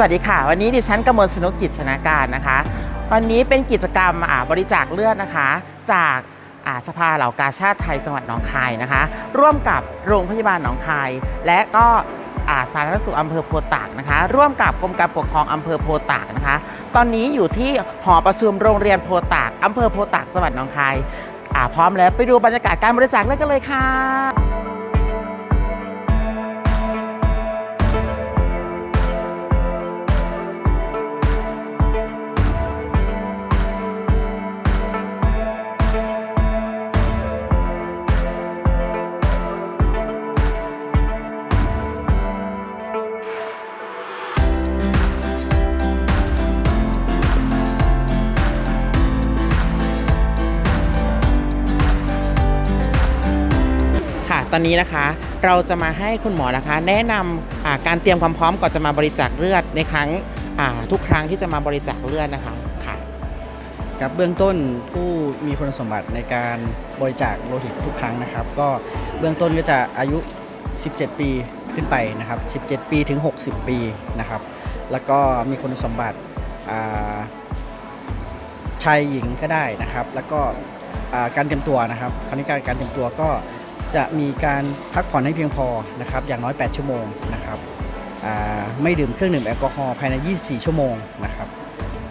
สวัสดีค่ะ วันนี้ดิฉันกมลสนุกกิจชนาการนะคะ วันนี้เป็นกิจกรรมอาบริจาคเลือดนะคะ จากอาสภาเหล่ากาชาติไทยจังหวัดหนองคายนะคะ ร่วมกับโรงพยาบาลหนองคาย และก็อาสาธารณสุขอำเภอโพตากนะคะ ร่วมกับกรมการปกครองอำเภอโพตากนะคะ ตอนนี้อยู่ที่หอประชุมโรงเรียนโพตากอำเภอโพตากจังหวัดหนองคายอาพร้อมแล้วไปดูบรรยากาศการบริจาคเลือดกันเลยค่ะ อนนี้นะคะ เราจะมาให้คุณหมอนะคะ แนะนำอ่าการเตรียมความพร้อมก่อนจะมาบริจาคเลือดในครั้งทุกครั้งที่จะมาบริจาคเลือดนะคะค่ะครับเบื้องต้นผู้มีคุณสมบัติในการบริจาคโลหิตทุกครั้งนะครับ ก็เบื้องต้นก็จะอายุ 17 ปีขึ้นไปนะครับ 17 ปีถึง 60 ปีนะครับ แล้วก็มีคุณสมบัติชายหญิงก็ได้นะครับ แล้วก็การเตรียมตัวนะครับ คราวนี้การการเตรียมตัวก็ จะมีการพักผ่อนให้เพียงพอนะครับอย่างน้อย 8 ชั่วโมงนะครับไม่ดื่มเครื่องดื่มแอลกอฮอล์ภายใน 24 ชั่วโมงนะครับ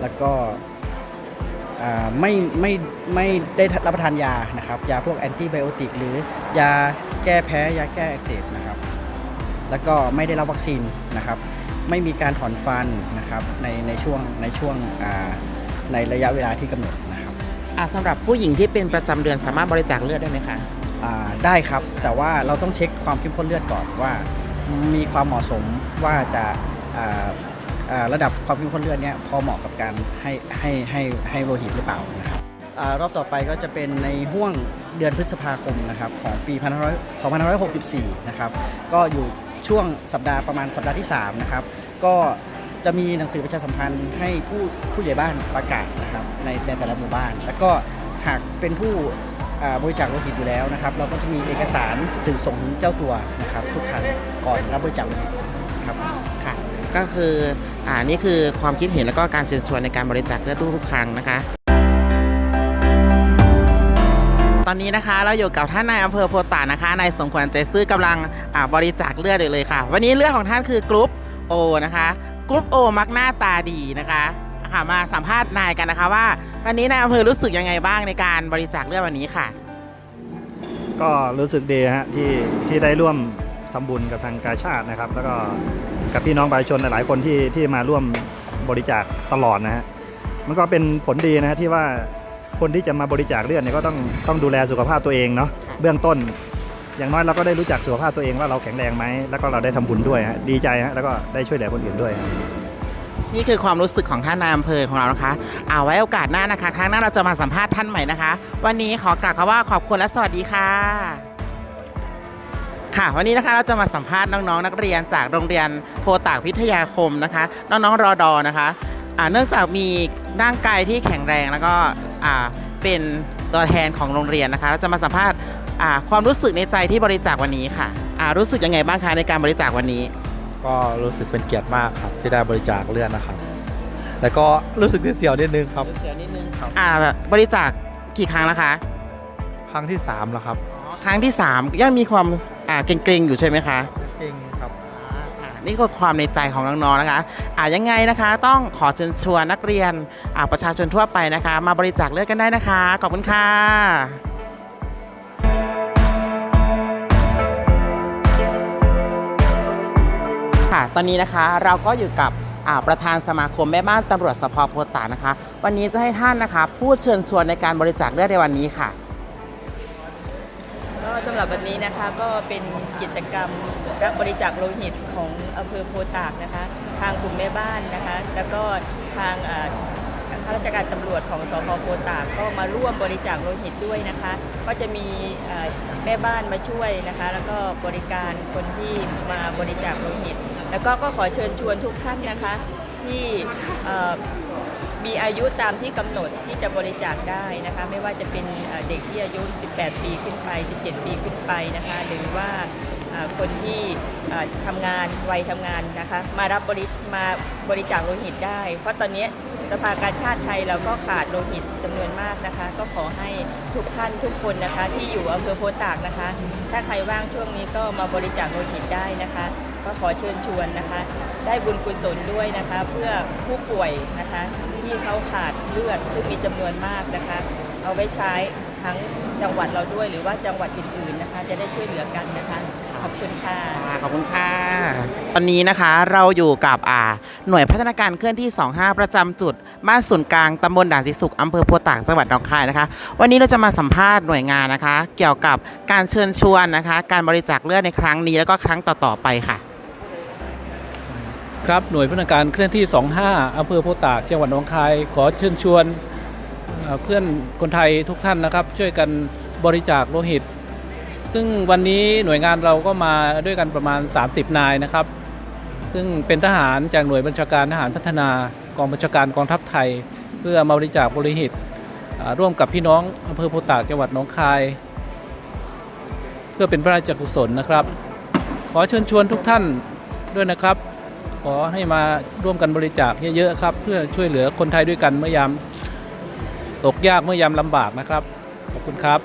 แล้วก็อ่ไม่ไม่ไม่ได้รับประทานยานะครับ ยาพวกแอนติไบโอติกหรือยาแก้แพ้ยาแก้อักเสบนะครับ แล้วก็ไม่ได้รับวัคซีนนะครับ ไม่มีการถอนฟันนะครับในในช่วงในช่วงในระยะเวลาที่กำหนดนะครับสำหรับผู้หญิงที่เป็นประจำเดือนสามารถบริจาคเลือดได้ไหมคะ ได้ครับ แต่ว่าเราต้องเช็คความเข้มข้นเลือดก่อนว่า มีความเหมาะสมว่าจะาาระดับความเข้มข้นเลือดเนี้ยพอเหมาะกับการให้ให้ให้ให้โลหิตหรือเปล่านะครับอรอบต่อไปก็จะเป็นในห่วงเดือนพฤษภาคมนะครับของปี2564 นะครับ ก็อยู่ช่วงสัปดาห์ประมาณสัปดาห์ที่ 3 นะครับ ก็จะมีหนังสือประชาสัมพันธ์ให้ผู้ผู้ใหญ่บ้านประกาศนะครับในแต่ละหมู่บ้าน แล้วก็หากเป็นผู้ บริจาคโลหิตอยู่แล้วนะครับ เราก็จะมีเอกสารถึงส่งถึงเจ้าตัวนะครับ ทุกครั้งก่อนรับบริจาคโลหิตครับค่ะก็คืออ่านี่คือความคิดเห็นแล้วก็การเชิญชวนในการบริจาคเลือดทุกๆครั้งนะคะ ตอนนี้นะคะเราอยู่กับท่านนายอำเภอโพตานะคะนายสมควรใจซื่อกำลังอ่าบริจาคเลือดอยู่เลยค่ะ วันนี้เลือดของท่านคือกรุ๊ปโอนะคะกรุ๊ปโอมักหน้าตาดีนะคะ ค่ะมาสัมภาษณ์นายกันนะคะว่า วันนี้นายอำเภอรู้สึกยังไงบ้างในการบริจาคเลือดวันนี้ค่ะ ก็รู้สึกดีฮะที่ที่ได้ร่วมทำบุญกับทางกาชาตินะครับ แล้วก็กับพี่น้องประชาชนหลายๆคนที่ที่มาร่วมบริจาคตลอดนะฮะมันก็เป็นผลดีนะฮะที่ว่าคนที่จะมาบริจาคเลือดเนี่ยก็ต้องต้องดูแลสุขภาพตัวเองเนาะครับเบื้องต้น อย่างน้อยเราก็ได้รู้จักสุขภาพตัวเองว่าเราแข็งแรงไหมแล้วก็เราได้ทำบุญด้วยฮะดีใจฮะแล้วก็ได้ช่วยเหลือคนอื่นด้วยฮะ นี่คือความรู้สึกของท่านนายอำเภอของเรานะคะเอาไว้โอกาสหน้านะคะ ครั้งหน้าเราจะมาสัมภาษณ์ท่านใหม่นะคะ วันนี้ขอกล่าวคำว่าขอบคุณและสวัสดีค่ะ ค่ะวันนี้นะคะเราจะมาสัมภาษณ์น้องๆ นักเรียนจากโรงเรียนโพตากพิทยาคมนะคะ น้องๆรอดอนะคะเนื่องจากมีร่างกายที่แข็งแรงแล้วก็เป็นตัวแทนของโรงเรียนนะคะ เราจะมาสัมภาษณ์ความรู้สึกในใจที่บริจาควันนี้ค่ะรู้สึกยังไงบ้างคะในการบริจาควันนี้ ก็รู้สึกเป็นเกียรติมากครับ ที่ได้บริจาคเลือดนะครับ แล้วก็รู้สึกที่เสียวนิดนึงครับ เสียนิดนึงอ่าบริจาคกี่ครั้งแล้วคะ ครั้งที่3แล้วครับครั้งที่ 3 ยังมีความอ่าเกรงๆอยู่ใช่ไหมคะเองครับ อ่านี่ก็ความในใจของน้องๆนะคะอ่ายังไงนะคะ ต้องขอเชิญชวนนักเรียนอ่าประชาชนทั่วไปนะคะ มาบริจาคเลือดกันได้นะคะ ขอบคุณค่ะ ค่ะ ตอนนี้นะคะเราก็อยู่กับประธานสมาคมแม่บ้านตำรวจสพโพตานะคะ วันนี้จะให้ท่านนะคะพูดเชิญชวนในการบริจาคเลือดในวันนี้ค่ะก็สำหรับวันนี้นะคะก็เป็นกิจกรรมรับบริจาคโลหิตของอำเภอโพตากนะคะ ทางกลุ่มแม่บ้านนะคะ แล้วก็ทางข้าราชการตำรวจของสพโพตากก็มาร่วมบริจาคโลหิตด้วยนะคะ ก็จะมีแม่บ้านมาช่วยนะคะ แล้วก็บริการคนที่มาบริจาคโลหิต แล้วก็ก็ขอเชิญชวนทุกท่านนะคะที่มีอายุตามที่กำหนดที่จะบริจาคได้นะคะ ไม่ว่าจะเป็นเด็กที่อายุ 18 ปีขึ้นไป 17 ปีขึ้นไปนะคะ หรือว่าคนที่ทำงานวัยทำงานนะคะ มารับบริมาบริจาคโลหิตได้ เพราะตอนนี้สภากาชาติไทยเราก็ขาดโลหิตจำนวนมากนะคะ ก็ขอให้ทุกท่านทุกคนนะคะ ที่อยู่อำเภอโพตากนะคะ ถ้าใครว่างช่วงนี้ก็มาบริจาคโลหิตได้นะคะ ก็ขอเชิญชวนนะคะ ได้บุญกุศลด้วยนะคะ เพื่อผู้ป่วยนะคะที่เขาขาดเลือดซึ่งมีจำนวนมากนะคะ เอาไว้ใช้ทั้งจังหวัดเราด้วยหรือว่าจังหวัดอื่นๆนะคะ จะได้ช่วยเหลือกันนะคะขอบคุณค่ะค่ะขอบคุณค่ะตอนนี้นะคะเราอยู่กับอ่าหน่วยพัฒนาการเคลื่อนที่ 25 ประจำจุดบ้านศูนย์กลางตำบลด่านสิสุขอำเภอโพธิ์ตากจังหวัดหนองคายนะคะ วันนี้เราจะมาสัมภาษณ์หน่วยงานนะคะ เกี่ยวกับการเชิญชวนนะคะ การบริจาคเลือดในครั้งนี้แล้วก็ครั้งต่อๆไปค่ะ ครับหน่วยพนักงานเคลื่อนที่ 25 อำเภอโพธาตาก จังหวัดหนองคาย ขอเชิญชวนเพื่อนคนไทยทุกท่านนะครับ ช่วยกันบริจาคโลหิต ซึ่งวันนี้หน่วยงานเราก็มาด้วยกันประมาณ 30 นายนะครับ ซึ่งเป็นทหารจากหน่วยบัญชาการทหารพัฒนากองบัญชาการกองทัพไทย เพื่อมาบริจาคโลหิต ร่วมกับพี่น้องอำเภอโพธาตากจังหวัดหนองคาย เพื่อเป็นพระราชกุศลนะครับ ขอเชิญชวนทุกท่านด้วยนะครับ อให้มาร่วมกันบริจาคเยอะๆครับ เพื่อช่วยเหลือคนไทยด้วยกันเมื่อยามตกยากเมื่อยามลำบากนะครับ ขอบคุณครับ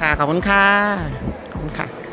ค่ะ ขอบคุณค่ะ ขอบคุณค่ะ